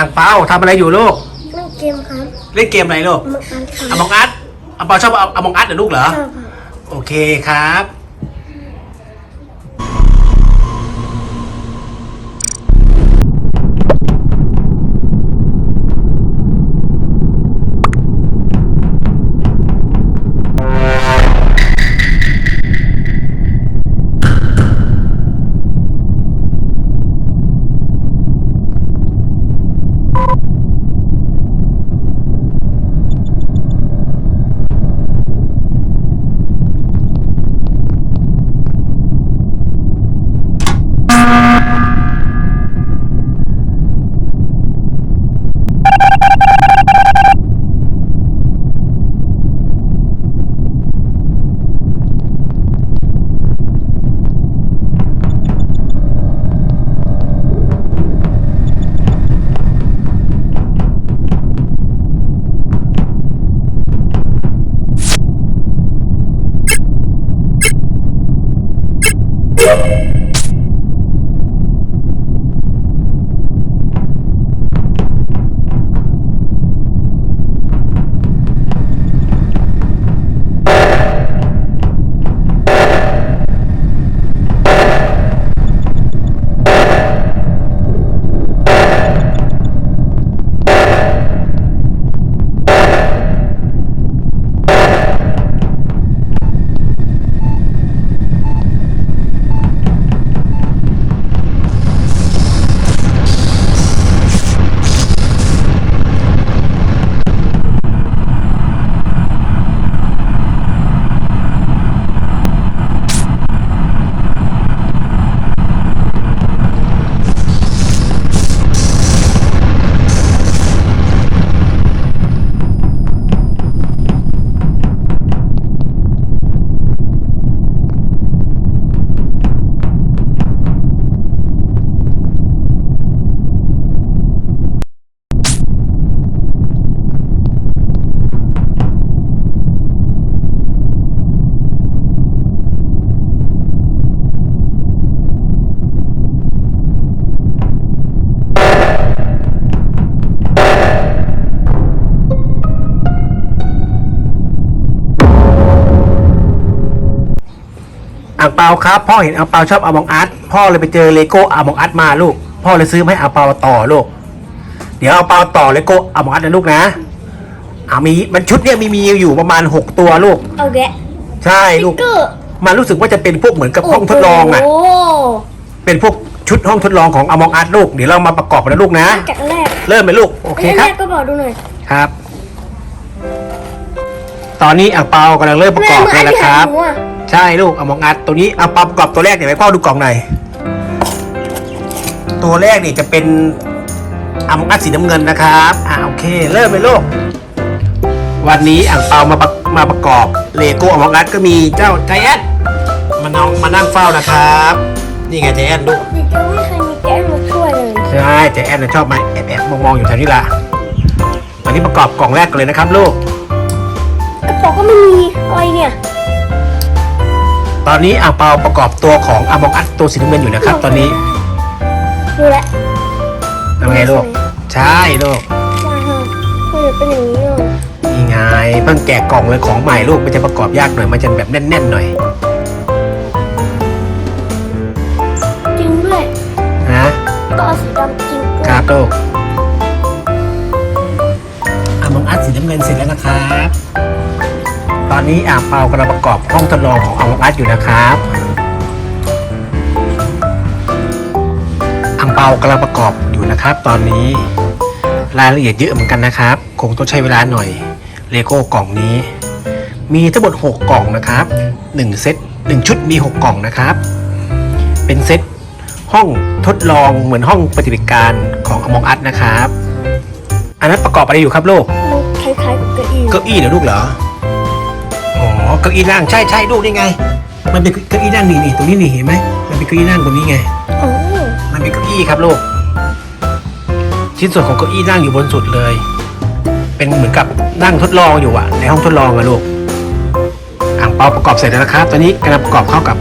อ่างเปาทำอะไรอยู่ลูกเล่นเกมครับเล่นเกมอะไรลูกมาอ่านข่าวอมองอัดอ่างเปาชอบอมองอัดเหรอลูกเหรอ ชอบครับ โอเคครับ อ่างเปาครับพ่อเห็นอ่างเปาชอบอมองอัดพ่อเลยไปเจอเลโก้อมองอัดมาลูก พ่อเลยซื้อมาให้อ่างเปาต่อลูก เดี๋ยวอ่างเปาต่อเลโก้อมองอัดนะลูกนะอ่ามีมันชุดเนี่ยมีมีอยู่ประมาณหกตัวลูก เอาแกะใช่ลูกเกอร์มันรู้สึกว่าจะเป็นพวกเหมือนกับห้องทดลองอะโอ้เป็นพวกชุดห้องทดลองของอมองอัดลูก เดี๋ยวเรามาประกอบกันนะลูกนะแกะแรกเริ่มเลยลูก โอเคคแรรับ กก็บอกดูหน่อยครับ ตอนนี้อ่างเปากำลังเริ่มประกอบเลยนะครับ แม่ เมื่ออันที่หาหนูอะใช่ลูกเอามองอัดตัวนี้เอาปรับประกอบตัวแรกเดี๋ยวให้พ่อดูกล่องหน่อยตัวแรกนี่จะเป็นอมองอัดสีน้ำเงินนะครับอ่าโอเค เริ่มเลยลูกวันนี้อ่างเปามาประมาประกอบเลโก้อมองอัดก็มีเจ้าใจแอนมาน้องมานั่งเฝ้านะครับ นี่ไงใจแอนลูกเด็กจะไม่เคยมีแกะมาช่วยเลยใช่ใจแอนน่ะชอบมาแอบแอบมองมองๆอยู่แถวนี้ละวันนี้ประกอบกล่องแรกกันเลยนะครับลูกกระเป๋าก็ไม่มีอะไรเนี่ย ตอนนี้อ่างเปาประกอบตัวของอมองอัดตัวสีน้ำเงินอยู่นะครับ ตอนนี้ดูแลวทำไงลูกใช่ลูกว้าวมันจะเป็นอย่างนี้เลยนี่ไงเพิ่งแกะกล่องเลยของใหม่ลูกมันจะประกอบยากหน่อยมันจะแบบแน่นๆหน่อยจริงด้วยนะก็เอาสีดำจริงด้วยครับลูกอามองอัดสีน้ำเงินเสร็จแล้วนะครับ ตอนนี้อ่างเปากำลังประกอบห้องทดลองของอามองอัดอยู่นะครับอ่างเปากำลังประกอบอยู่นะครับ ตอนนี้รายละเอียดเยอะเหมือนกันนะครับ คงต้องใช้เวลาหน่อยเลโก้กล่องนี้ มีทั้งหมด6กล่องนะครับ1เซต1ชุดมี 6 กล่องนะครับ เป็นเซตห้องทดลองเหมือนห้องปฏิบัติการของอมองอัดนะครับ อันนั้นประกอบอะไรอยู่ครับลูกมันคล้ายๆกับเก้าอี้ เก้าอี้เหรอลูกเหรอ อ๋อเก้าอี้นั่งใช่ใช่ลูกนี่ไง มันเป็นเก้าอี้นั่งนี่นี่ตรงนี้นี่เห็นไหมมันเป็นเก้าอี้นั่งตรงนี้ไงอ๋อมันเป็นเก้าอี้ครับลูกชิ้นส่วนของเก้าอี้นั่งอยู่บนสุดเลย เป็นเหมือนกับนั่งทดลองอยู่อะในห้องทดลองอะลูกอ่างเปาประกอบเสร็จแล้วนะครับ ตอนนี้กำลังประกอบเข้ากับ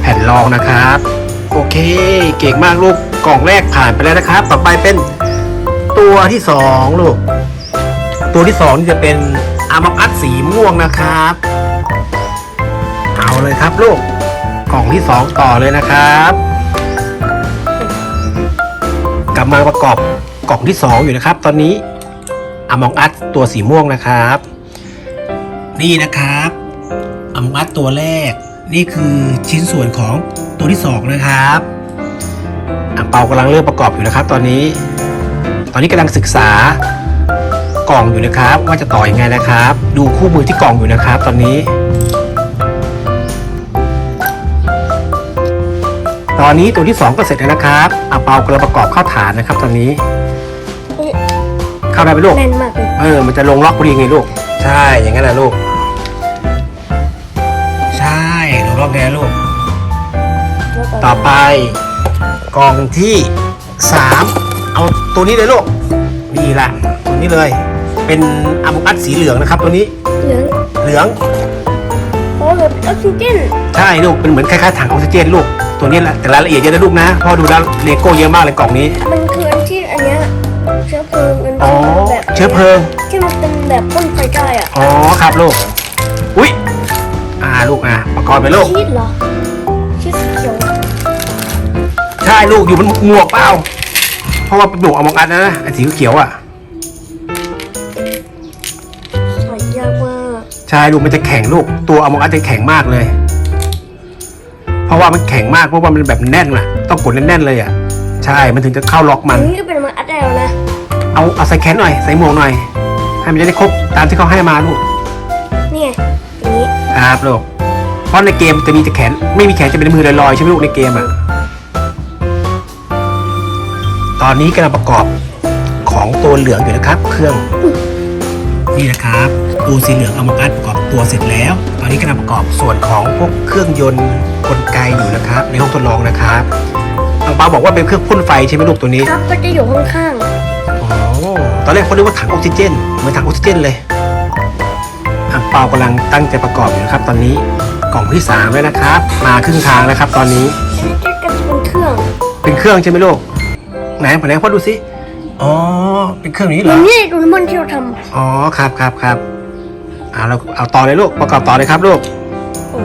แผ่นรองนะครับ โอเค เก่งมากลูกกล่องแรกผ่านไปแล้วนะครับ ต่อไปเป็นตัวที่สองลูกตัวที่สองนี่จะเป็น อามักอัดสีม่วงนะครับ เอาเลยครับลูก กล่องที่สองต่อเลยนะครับกลับมาประกอบกล่องที่สองอยู่นะครับ ตอนนี้อมองอัดตัวสีม่วงนะครับ นี่นะครับอมองอัดตัวแรก นี่คือชิ้นส่วนของตัวที่สองนะครับอ่างเปากำลังเริ่มประกอบอยู่นะครับ ตอนนี้ ตอนนี้กำลังศึกษา กล่องอยู่นะครับ ว่าจะต่ออยังไงนะครับ ดูคู่มือที่กล่องอยู่นะครับ ตอนนี้ ตอนนี้ตัวที่สองก็เสร็จแล้วนะครับอ่างเปากำลังประกอบเข้าฐานนะครับ ตอนนี้เฮ้ยเข้าได้ไหมลูกแน่นมากเลยเออมันจะลงล็อกพอดีไงลูก ใช่อย่างนั้นแหละลูก ใช่ลงล็อกไงลูกแล้วต่อไปกล่องที่สามเอาตัวนี้เลยลูกนี่ละตัวนี้เลย เป็นอะมุกัสสีเหลืองนะครับ ตัวนี้เหลืองเหลืองโอ้เหลือออกซิเจนใช่ลูกเป็นเหมือนคล้ายๆถังออกซิเจนลูกตัวนี้แหละแต่รายละเอียดเยอะนะลูกนะเพอดูแล้วเลโก้เยอะมากเลยกล่องนี้ มันคืออันที่อันเนี้ยเชื้อเพลิงอันอ๋อที่แบบเชื้อเพลิงที่มันเป็นแบบพ่นไฟได้อะอ๋อครับลูกอุ้ยอ่าลูกอะประกอบไปลูกชีสเหรอชีสสีเขียวใช่ลูกอยู่บนหมวกเปล่าเพราะว่าเป็นหมวกอมองอัดนะไอ้สีเขียวๆอะ ช่ลูกมันจะแข็งลูก ตัวอมองอัดจะแข็งมากเลย เพราะว่ามันแข็งมากเพราะว่ามันแบบแน่นน่ะ ต้องกดแน่นๆเลยอะใช่มันถึงจะเข้าล็อกอัมันนนี้ก็เป็นมาอัดได้แล้วนะเอาเอาใส่แขนหน่อยใส่หมวกหน่อยให้มันจะได้ครบตามที่เขาให้มาลูกนี่ไงอย่างนี้ครับลูกเพราะในเกมจะมีแต่แขนไม่มีแขนจะเป็นมือลอยๆใช่ไหมลูกในเกมอะตอนนี้กำลังประกอบของตัวเหลืองอยู่นะครับ เครื่องนี่นะครับ ตัวสีเหลืองเอามาอัดประกอบตัวเสร็จแล้ว ตอนนี้กำลังประกอบส่วนของพวกเครื่องยนต์กลไกอยู่นะครับ ในห้องทดลองนะครับอังเปาบอกว่าเป็นเครื่องพ่นไฟใช่ไหมลูกตัวนี้ครับก็จะอยู่ข้างอ๋อตอนแรกเขาเรียกว่าถังออกซิเจนเหมือนถังออกซิเจนเลยอังเปากำลังตั้งใจประกอบอยู่นะครับ ตอนนี้กล่องที่สามแล้วนะครับ มาครึ่งทางแล้วครับ ตอนนี้ๆอันนี้ก็จะเป็นเครื่องเป็นเครื่องใช่ไหมลูกไหนไหนพ่อดูสิอ๋อเป็นเครื่องนี้เหเหรมืออนนี่ดูน้ำมันที่เราทอ๋อครับครับครับ เอาเราเอาต่อเลยลูกประกอบต่อเลยครับลูกำโอ้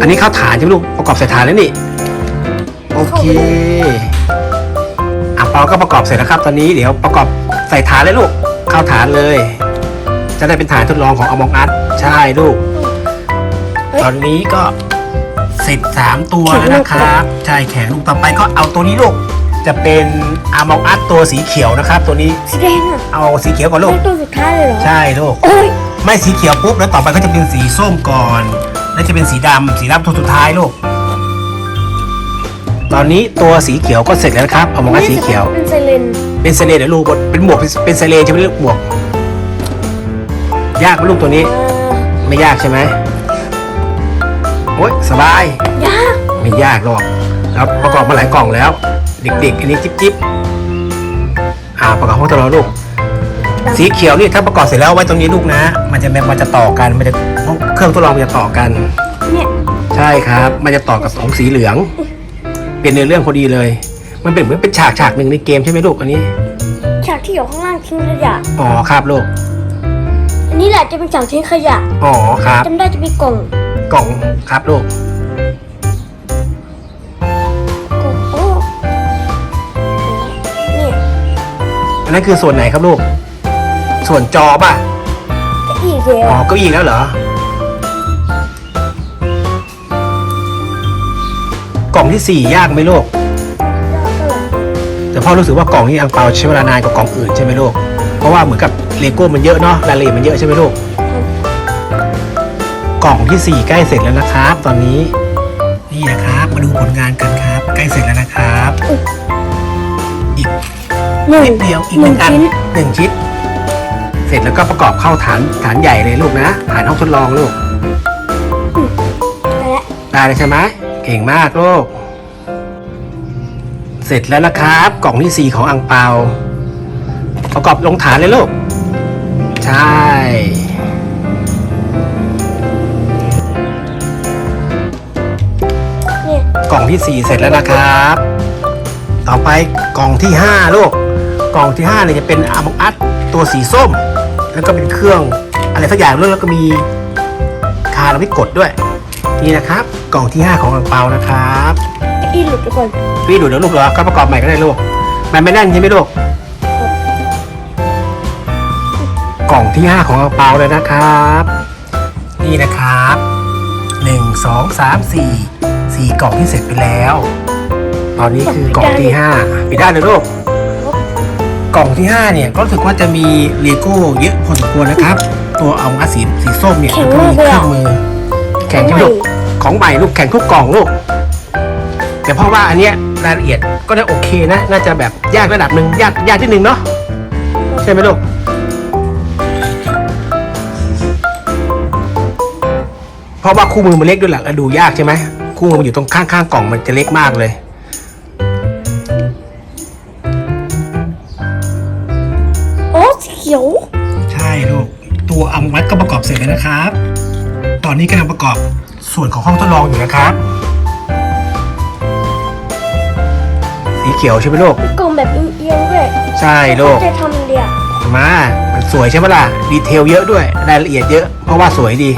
อันนี้เข้าฐานใช่ไหมลูกประกอบใส่ฐานแล้วนี่โอเคอะปอก็ประกอบเสร็จแล้วครับ ตอนนี้เดี๋ยวประกอบใส่ฐานเลยลูกเข้าฐานเลย จะได้เป็นฐานทดลองของอมองอัดใช่ลูก ตอนนี้ก็เสร็จสามตัวแล้วนะครับ ใช่แข็งลูกต่อไปก็เอาตัวนี้ลูก จะเป็นอมองอัดตัวสีเขียวนะครับ ตัวนี้สีแดงอะเอาสีเขียวก่อนลูก เป็นตัวสุดท้ายเลยเหรอใช่ลูก โอ้ยไม่สีเขียวปุ๊บแล้วต่อไปก็จะเป็นสีส้มก่อน แล้วจะเป็นสีดำสีดำตัวสุดท้ายลูก ตอนนี้ตัวสีเขียวก็เสร็จแล้วนะครับเอามองว่าสีเขียว เป็นไซเลนเป็นเซเลนเดี๋ยวลูกเป็นหมวกเป็นเป็นเซเลนใช่ไหมลูกหมวก ยากไหมลูกตัวนี้อ่าไม่ยากใช่ไหมโอ๊ยสบาย ยาก ไม่ยากหรอกเราประกอบมาหลายกล่องแล้ว เด็กๆ อันนี้จิ๊บจิ๊บอ่าประกอบห้องตลอดลูก สีเขียวนี่ถ้าประกอบเสร็จแล้วเอาไว้ตรงนี้ลูกนะ มันจะมันจะต่อกันมันจะเครื่องทดลองมันจะต่อกันเนี่ยใช่ครับ มันจะต่อกับของสีเหลือง เป็นในอเรื่องพอดีเลย มันเป็นเหมือนเป็นฉากฉากหนึ่งในเกมใช่ไหมลูกอันนี้ ฉากที่อยู่ข้างล่างทิ้งขยะอ๋อครับลูกอันนี้แหละจะเป็นฉากทิ้งขยะอ๋อครับจำได้จะมีกล่องกล่องครับลูกก อันนั้นคือส่วนไหนครับลูก ส่วนจอป่ะจะอีกแล้วอ๋อเก็อีกแล้วเหรอกล่องที่สี่ยากไหมลูกเท่าไหร่แต่พ่อรู้สึกว่ากล่องนี้อังเปาใช้เวลานานกว่ากล่องอื่นใช่ไหมลูก เพราะว่าเหมือนกับเลโก้มันเยอะเนาะรายละเอียดมันเยอะใช่ไหมลูก กล่องที่สี่ใกล้เสร็จแล้วนะครับ ตอนนี้ นี่นะครับ มาดูผลงานกันครับ ใกล้เสร็จแล้วนะครับ อีกหนึ่งนิดเดียวอีกหหนึ่นึ่งงอันชิ้นหนึ่งชิ้นเสร็จแล้วก็ประกอบเข้าฐานฐานใหญ่เลยลูกนะฐานห้องทดลองลูกไปแล้วได้เลยใช่ไหมเก่งมากลูกเสร็จแล้วนะครับ กล่องที่สี่ของอังเปา ประกอบลงฐานเลยลูก ใช่เนี่ยกล่องที่สี่เสร็จแล้วนะครับ ต่อไปกล่องที่ห้าลูก กล่องที่ห้าเนี่ยจะเป็นอ m ม n อัดตัวสีส้ม แล้วก็เป็นเครื่องอะไรสักอย่างด้วยแล้วก็มีคาราวิกดด้วย นี่นะครับ กล่องที่ห้าของอังเปานะครับเก้าอี้หลุดไปก่อนพี่ดูเดี๋ยวลูกเหรอก็ประกอบใหม่ก็ได้ลูก มันไม่แน่นใช่ไหมลูก กล่องที่ 5 ของกระเป๋าเลยนะครับ นี่นะครับหนึ่งสองสามสี่สี่กล่องที่เสร็จไปแล้ว ตอนนี้คือกล่องที่ห้าปิดได้เลยลูกกล่องที่ 5 เนี่ยก็รู้สึกว่าจะมีเลโก้เยอะพอสมควรนะครับ ตัวเอางัดสีสีส้มเนี่ยแล้วก็มีเครื่องมือ แข่งใช่ไหมลูกของใหม่ลูกแข่งทุกกล่องลูกแต่เพราะว่าอันเนี้ยรายละเอียดก็ได้โอเคนะ น่าจะแบบยากระดับหนึ่งยากยากที่หนึ่งเนาะใช่ไหมลูกเพราะว่าคู่มือมันเล็กด้วยแหละแล้วดูยากใช่ไหมคู่มือมันอยู่ตรงข้างๆกล่องมันจะเล็กมากเลย มวัดก็ประกอบเสร็จแล้วนะครับ ตอนนี้กำลังประกอบส่วนของห้องทดลองอยู่นะครับ สีเขียวใช่ไหมลูกกล่องแบบเอียงๆด้วยใช่ลูกจะทำเดียวมา มันสวยใช่ไหมล่ะ ดีเทลเยอะด้วย รายละเอียดเยอะ เพราะว่าสวยดี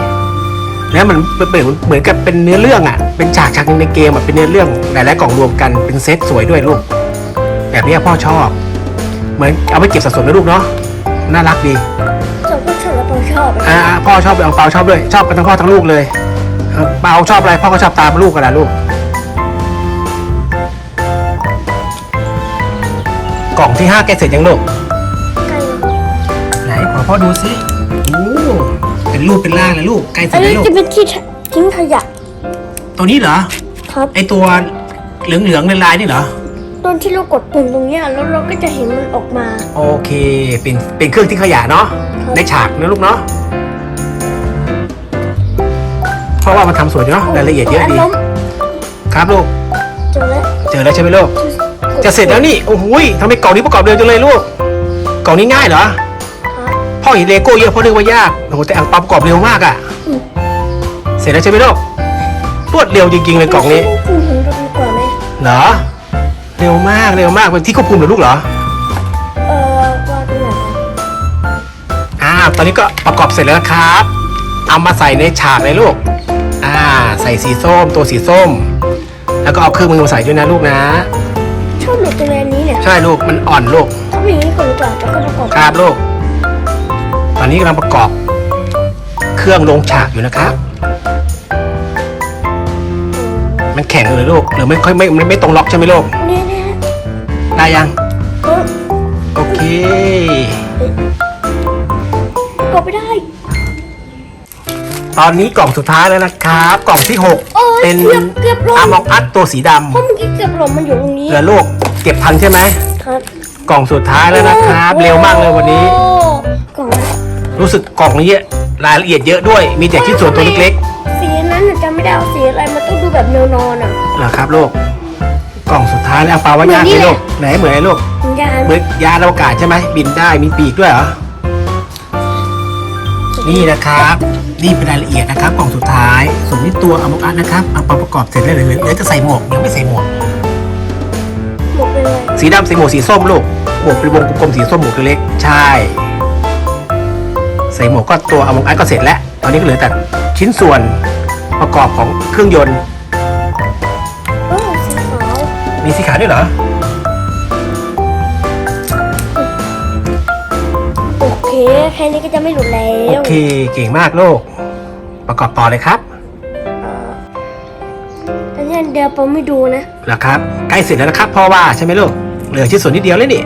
แล้วมันเป็นเหมือนเหมือนกับเป็นเนื้อเรื่องอะ เป็นฉากฉากหนึงในเกมอะ เป็นเนื้อเรื่องหลายๆกล่องรวมกัน เป็นเซตสวยด้วยลูก แบบนี้พ่อชอบ เหมือนเอาไปเก็บสะสมนะลูกเนาะ น่ารักดี ชอบอ่าพ่อชอบเอาเปาชอบด้วยชอบกันทั้งพ่อทั้งลูกเลยเออเปาชอบอะไรพ่อก็ชอบตามลูกกันนะลูก กล่องที่ห้าแกเสร็จยังลูกไก่ไหนขอพ่อดูสิโอ้เป็นรูปเป็นร่างเลยลูกใกล้เสอัร็นจแล้นี้วลูกจะเป็นที่ทิ้งขยะตัวนี้เหรอครับ ไอตัวเหลืองๆลายๆนี่เหรอ ตอนที่เรากดปุ่มตรงเนี้ยแล้วเราก็จะเห็นมันออกมา โอเค เป็นเป็นเครื่องทิ้งขยะเนาะครับในฉากนะลูกเนาะเพราะว่ามันทำสวยเนาะรายละเอียดเยอะดีล้มครับลูกเจอแล้วเจอแล้วใช่ไหมลูก จะเสร็จแล้วนี่ โอ้โหยทำไมกล่องนี้ประกอบเร็วจังเลยลูก กล่องนี้ง่ายเหรอ ครับพ่อเห็นเลโก้เยอะเพราะนึกว่ายาก โอ้โหแต่อังเปาประกอบเร็วมากอะ่ะอืมเสร็จแล้วใช่ไหมลูก รวดเร็วจริงๆเลยกล่องนี้ คุณเห็นดูดีกว่าไหมเหรอ เร็วมากเร็วมากเป็นที่ควบคุมเหรอลูกเหรอเออว่าตรงไหนอ่าตอนนี้ก็ประกอบเสร็จแล้วนะครับ เอามาใส่ในฉากเลยลูกอ่าใส่สีส้มตัวสีส้ม แล้วก็เอาเครื่องมือมาใส่ด้วยนะลูกนะ ชอบหลุดตรงแรนี้เนี่ยใช่ลูกมันอ่อนลูกเขาเป็นอย่างนี้ก่อนหรือเปล่าแล้วก็ประกอบครับลูก ตอนนี้กำลังประกอบ เครื่องลงฉากอยู่นะครับมันแข็งเลยลูกหรือไม่ค่อยไม่ไม่ไม่ตรงล็อกใช่ไหมลูกเนี่ยเนี่ย ได้ยังเออโอเคประกอบไม่ได้ ตอนนี้กล่องสุดท้ายแล้วนะครับ กล่องที่โอ้ย6เป็นเกือบเกือบลง อามองอัดตัวสีดเพราะเมื่อกี้เกือบหล่นมันอยู่ตรงนี้ำเหลือลูกเก็บทันใช่ไหม ครับกล่องสุดท้ายแล้วนะครับ เร็วมากเลยวันนี้ โอ้กล่องอะไรรู้สึกกล่องนี้รายละเอียดเยอะด้วย มีแต่ชิ้นส่วนตัวเล็กสีนั้นหนูจำไม่ได้ว่าสีอะไรมันต้องดูแบบแนวนอนอะๆนะครับลูก กล่องสุดท้ายแล้วปาว่ายากไหมลูกไหนเหมือนไอ้ลูกเหมือนกันเหมือนยานอวกาศใช่ไหมบินได้มีปีกด้วยเหรอนี่นะครับนี่เป็นรายละเอียดนะครับกล่องสุดท้าย ส่วนนี้ตัวอมกอัดนะครับเอาไปประกอบเสร็จแล้วเหลือเหลือจะใส่หมวกยังไม่ใส่หมวกหมดเป็นอะไรสีดำใส่หมวกสีส้มลูกหมวกเป็นวงกลมๆสีส้มหมวกเล็กๆใช่ใส่หมวกก็ตัวอมกอัดก็เสร็จแล้ว ตอนนี้ก็เหลือแต่ชิ้นส่วนประกอบของเครื่องยนต์เออสีขาว มีสีขาวด้วยเหรอ โอเคแค่นี้ก็จะไม่หลุดแล้โอวเค เก่งมากลูก ประกอบต่อเลยครับอันนี้เดี๋ยวผมไม่ดูนะนะครับ ใกล้เสร็จแล้วนะครับพ่อว่าใช่ไหมลูก เหลือชิ้นส่วนนิดเดียวเลยนี่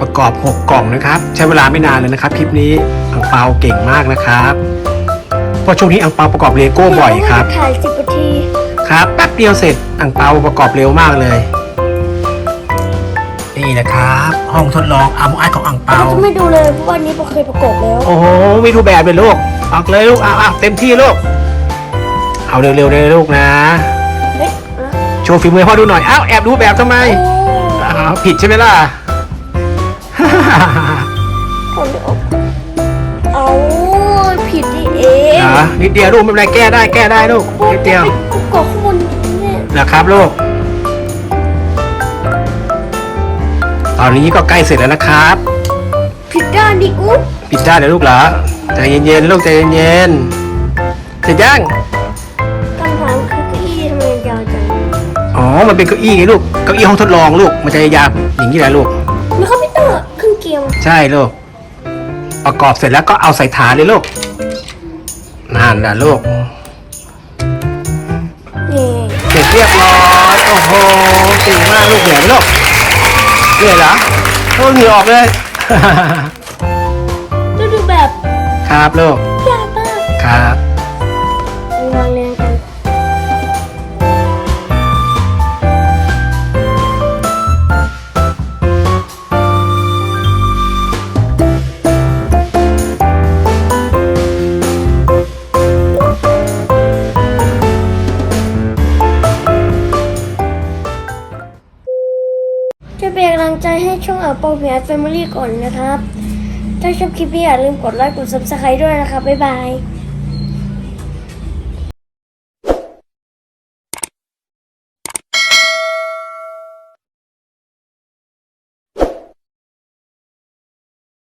ประกอบ 6 กล่องนะครับ ใช้เวลาไม่นานเลยนะครับ คลิปนี้อังเปาเก่งมากนะครับเพราะช่วงนี้อังเปาประกอบเลโก้บ่อยครับถ่ายสิบนาที ครับแป๊บเดียวเสร็จอ่างเปาประกอบเร็วมากเลย นี่นะครับ ห้องทดลองอามุอัดของอ่างเปาเราจะไม่ดูเลยเพราะว่านี้เราเคยประกอบแล้วโอ้โหมีรูปแบบเลยลูกออกเลยลูกเอาเอาเต็มที่ลูกเอาเร็วๆเลยลูกนะเฮ้ยอะโชว์ฝีมือให้พ่อดูหน่อยอ้าวแอบดูแบบทำไมโอ้อ้าวผิดใช่ไหมล่ะผมไม่ออก รอนิดเดียวลูกไม่เป็นไรแก้ได้แก้ได้ลูกโอ้นิดเดียวจะไปประกอบข้างบนเนี่ยนะครับลูก ตอนนี้ก็ใกล้เสร็จแล้วนะครับผิดด้านดิกุ๊ดปิดได้เลยลูกเหรอใจเย็นๆลูกใจเย็นๆเสร็จยังคำถามคือเก้าอี้ทำไมยาวจังอ๋อมันเป็นเก้าอี้ไงลูกเก้าอี้ห้องทดลองลูกมันจะยาวอย่างนี้แหละลูก มีคอมพิวเตอร์เครื่องเกมใช่ลูก ประกอบเสร็จแล้วก็เอาใส่ฐานเลยลูก นั่นแหละลูกนี่เสร็จเรียบร้อยโอ้โหเก่งมากลูกเหนื่อยไหมลูกเหนื่อยเหรอโอ้เหนื่อยออกเลยดูดูแบบครับลูกยากมากครับ ช่องอัปเปิลพีอาร์แฟมิลี่ก่อนนะครับ ถ้าชอบคลิปนี้อย่าลืมกดไลค์กด subscribe ด้วยนะครับ บ๊ายบาย